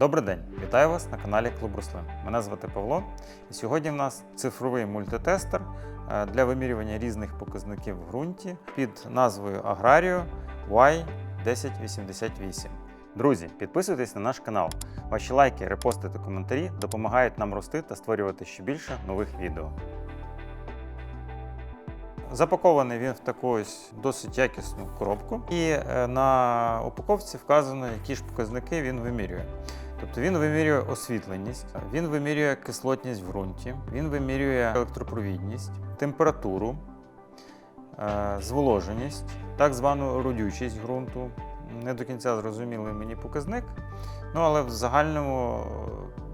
Добрий день, вітаю вас на каналі Клуб Руслин. Мене звати Павло, і сьогодні в нас цифровий мультитестер е, для вимірювання різних показників в ґрунті під назвою Аграріо Y1088. Друзі, підписуйтесь на наш канал. Ваші лайки, репости та коментарі допомагають нам рости та створювати ще більше нових відео. Запакований він в таку ось досить якісну коробку, і е, на упаковці вказано, які ж показники він вимірює. Тобто він вимірює освітленість, він вимірює кислотність в ґрунті, він вимірює електропровідність, температуру, е, зволоженість, так звану родючість ґрунту. Не до кінця зрозумілий мені показник. Ну, але в загальному,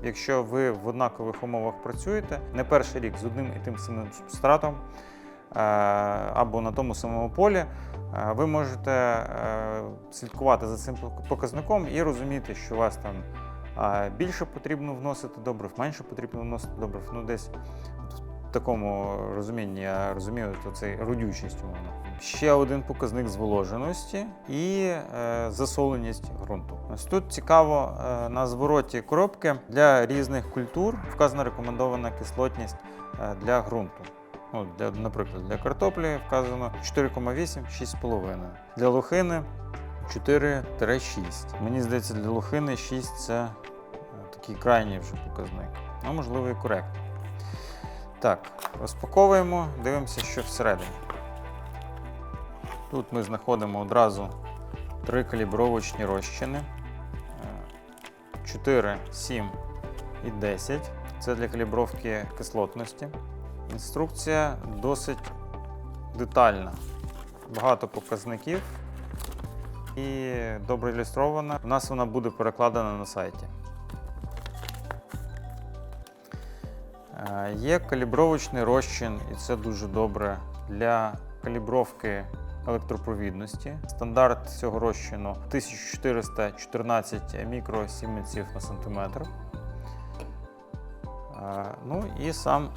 якщо ви в однакових умовах працюєте, не перший рік з одним і тим самим субстратом е, або на тому самому полі, е, ви можете слідкувати за цим показником і розуміти, що у вас там більше потрібно вносити добрив, менше потрібно вносити добрив. Ну, десь в такому розумінні я розумію, то це родючість умовно. Ще один показник зволоженості і е, засоленість ґрунту. Ось тут цікаво е, на звороті коробки для різних культур вказана рекомендована кислотність е, для ґрунту. Ну, для, наприклад, для картоплі вказано 4,8-6,5. Для лохини 4-6. Мені здається, для лохини 6 це е, такий крайній вже показник. Ну, можливо, і коректно. Так, розпаковуємо, дивимося, що всередині. Тут ми знаходимо одразу три калібровочні розчини. Е, 4, 7 і 10. Це для калібровки кислотності. Інструкція досить детальна. Багато показників і добре ілюстрована. У нас вона буде перекладена на сайті. Е, Є калібровочний розчин, і це дуже добре для калібровки електропровідності. Стандарт цього розчину 1414 мікросіменців на сантиметр. Е, Ну і сам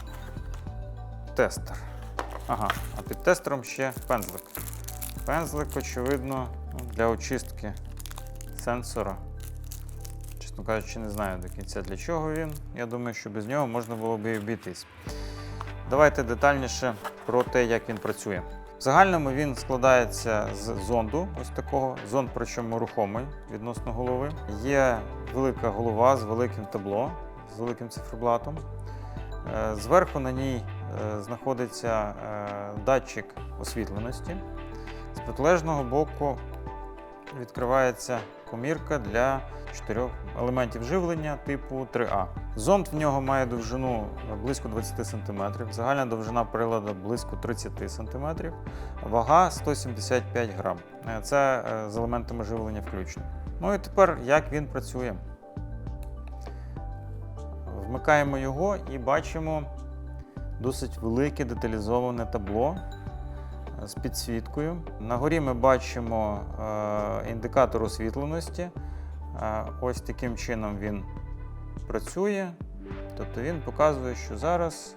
тестер. Ага, а під тестером ще пензлик. Пензлик, очевидно, для очистки сенсора. Чесно кажучи, не знаю до кінця для чого він. Я думаю, що без нього можна було б і обійтись. Давайте детальніше про те, як він працює. В загальному він складається з зонду, ось такого. Зонд, причому рухомий відносно голови. Є велика голова з великим табло, з великим циферблатом. Е, Зверху на ній е, знаходиться е, датчик освітленості. З протилежного боку відкривається комірка для чотирьох елементів живлення типу 3А. Зонд в нього має довжину близько 20 см, загальна довжина приладу близько 30 см, вага 175 грам. Е, Це е, з елементами живлення включно. Ну і тепер як він працює. Вмикаємо його і бачимо досить велике деталізоване табло з підсвіткою. На горі ми бачимо е, індикатор освітленості. Е, Ось таким чином він працює. Тобто він показує, що зараз.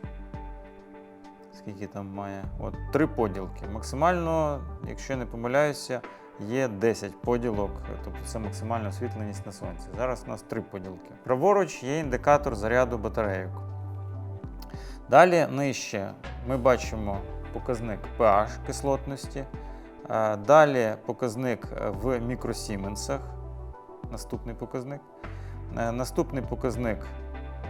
Скільки там має? От три поділки. Максимально, якщо не помиляюся, є 10 поділок, тобто це максимальна освітленість на сонці. Зараз у нас три поділки. Праворуч є індикатор заряду батарейок. Далі нижче ми бачимо показник pH кислотності. Е, Далі показник в мікросіменсах. Наступний показник. Е, Наступний показник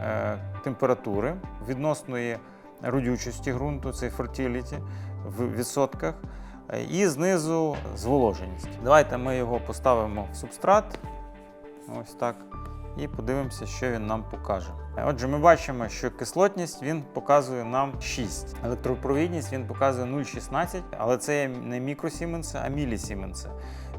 е, температури відносної родючості ґрунту, це fertility в відсотках. Е, І знизу зволоженість. Давайте ми його поставимо в субстрат. Ось так. І подивимося, що він нам покаже. Отже, ми бачимо, що кислотність він показує нам 6. Електропровідність він показує 0,16, але це є не мікросіменси, а мілісіменси.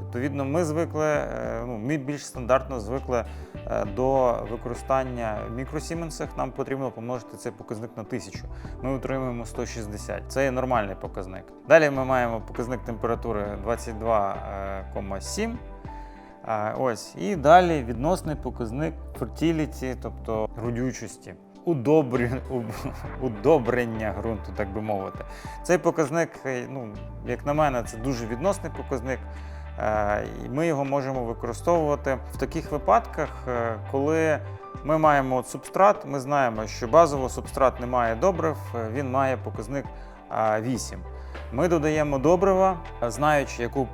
Відповідно, ми звикли, е, ну, ми більш стандартно звикли е, до використання в мікросіменсах. Нам потрібно помножити цей показник на 1000. Ми отримуємо 160. Це є нормальний показник. Далі ми маємо показник температури 22,7. Ось. І далі відносний показник fertility, тобто у- удобрення ґрунту, так би мовити. Цей показник, е, ну, як на мене, це дуже відносний показник. Е, І ми його можемо використовувати в таких випадках, е, коли ми маємо от субстрат, ми знаємо, що базово субстрат не має добрив, він має показник а, 8. Ми додаємо добрива, знаючи, яку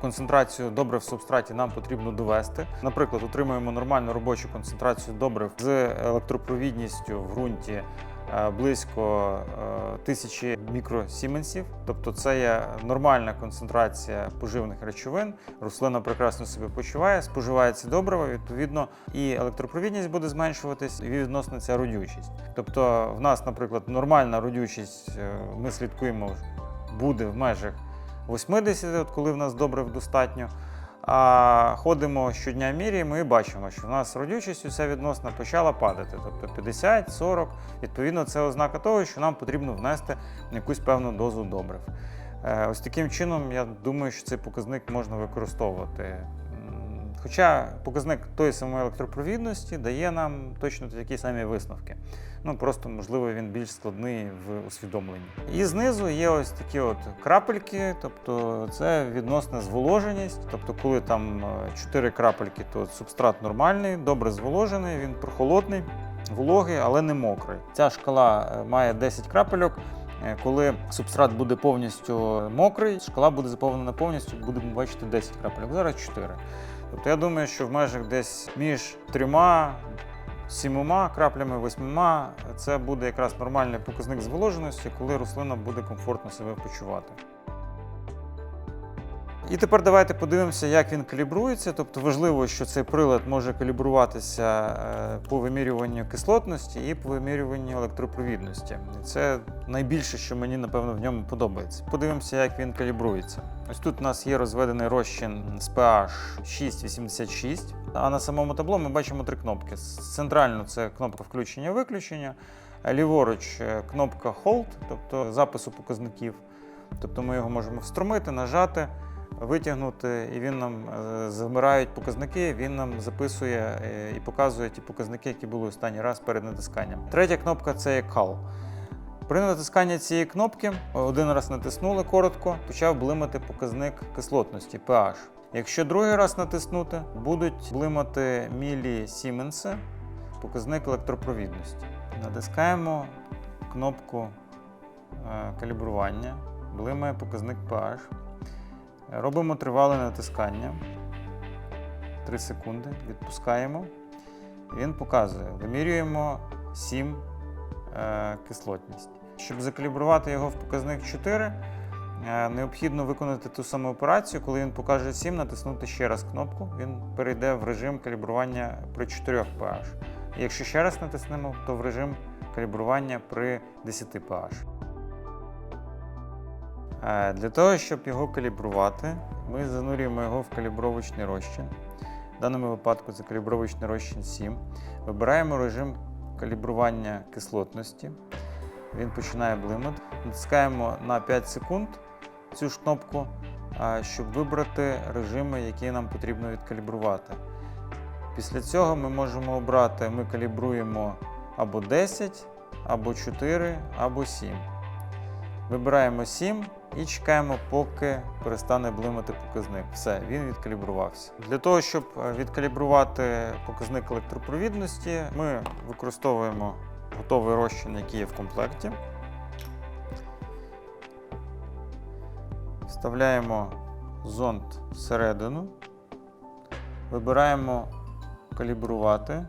концентрацію добрив в субстраті нам потрібно довести. Наприклад, отримуємо нормальну робочу концентрацію добрив з електропровідністю в ґрунті е, близько е, тисячі мікросіменсів. Тобто це є нормальна концентрація поживних речовин. Рослина прекрасно себе почуває, споживає ці добрива, відповідно, і електропровідність буде зменшуватись, і відносно ця родючість. Тобто, в нас, наприклад, нормальна родючість, е, ми слідкуємо, буде в межах 80, от коли в нас добрив достатньо. А ходимо щодня міряємо і бачимо, що в нас родючість уся відносна почала падати. Тобто 50, 40. Відповідно, це ознака того, що нам потрібно внести якусь певну дозу добрив. Е, Ось таким чином, я думаю, що цей показник можна використовувати. Хоча показник тої самої електропровідності дає нам точно такі самі висновки. Ну просто можливо він більш складний в усвідомленні. І знизу є ось такі от крапельки, тобто це відносна зволоженість. Тобто, коли там 4 крапельки, то субстрат нормальний, добре зволожений, він прохолодний, вологий, але не мокрий. Ця шкала е, має 10 крапельок. Е, Коли субстрат буде повністю мокрий, шкала буде заповнена повністю, будемо бачити 10 крапельок. Зараз 4. Тобто я думаю, що в межах десь між трьома сімома краплями, восьмима це буде якраз нормальний показник зволоженості, коли рослина буде комфортно себе почувати. І тепер давайте подивимося, як він калібрується. Тобто важливо, що цей прилад може калібруватися е, по вимірюванню кислотності і по вимірюванню електропровідності. Це найбільше, що мені напевно в ньому подобається. Подивимося, як він калібрується. Ось тут у нас є розведений розчин з pH 6,86, а на самому табло ми бачимо три кнопки. Центрально це кнопка включення-виключення, ліворуч е, кнопка Hold, тобто запису показників. Тобто ми його можемо встромити, нажати, витягнути, і він нам е, замирають показники, він нам записує е, і показує ті показники, які були останній раз перед натисканням. Третя кнопка це Call. При натисканні цієї кнопки один раз натиснули коротко, почав блимати показник кислотності pH. Якщо другий раз натиснути, будуть блимати мілі Сіменси, показник електропровідності. Натискаємо кнопку е, калібрування, блимає показник pH. Робимо тривале натискання 3 секунди, відпускаємо. Він показує, вимірюємо 7 е, кислотність. Щоб закалібрувати його в показник 4, е, необхідно виконати ту саму операцію. Коли він покаже 7, натиснути ще раз кнопку, він перейде в режим калібрування при 4 pH. Якщо ще раз натиснемо, то в режим калібрування при 10 pH. Е, Для того, щоб його калібрувати, ми занурюємо його в калібровочний розчин. В даному випадку це калібровочний розчин 7. Вибираємо режим калібрування кислотності. Він починає блимати. Натискаємо на 5 секунд цю ж кнопку, щоб вибрати режими, які нам потрібно відкалібрувати. Після цього ми можемо обрати, ми калібруємо або 10, або 4, або 7. Вибираємо 7 і чекаємо, поки перестане блимати показник. Все, він відкалібрувався. Для того, щоб е, відкалібрувати показник електропровідності, ми використовуємо готовий розчин, який є в комплекті. Вставляємо зонд всередину, вибираємо калібрувати.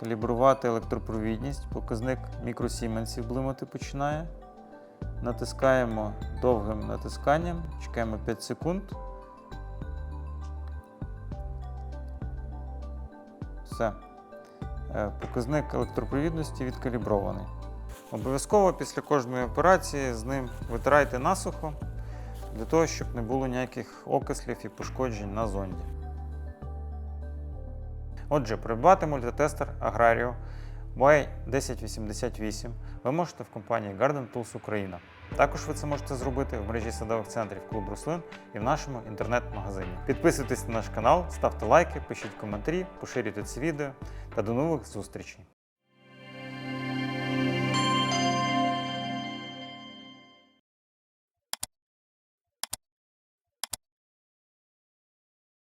Калібрувати електропровідність, показник мікросіменсів блимати починає. Натискаємо довгим натисканням, чекаємо 5 секунд. Все. Е, Показник електропровідності відкалібрований. Обов'язково після кожної операції з ним витирайте насухо, для того, щоб не було ніяких окислів і пошкоджень на зонді. Отже, придбати мультитестер Agrario Y1088 ви можете в компанії Garden Tools Україна. Також ви це можете зробити в мережі садових центрів Клуб Рослин і в нашому інтернет-магазині. Підписуйтесь на наш канал, ставте лайки, пишіть коментарі, поширюйте це відео та до нових зустрічей!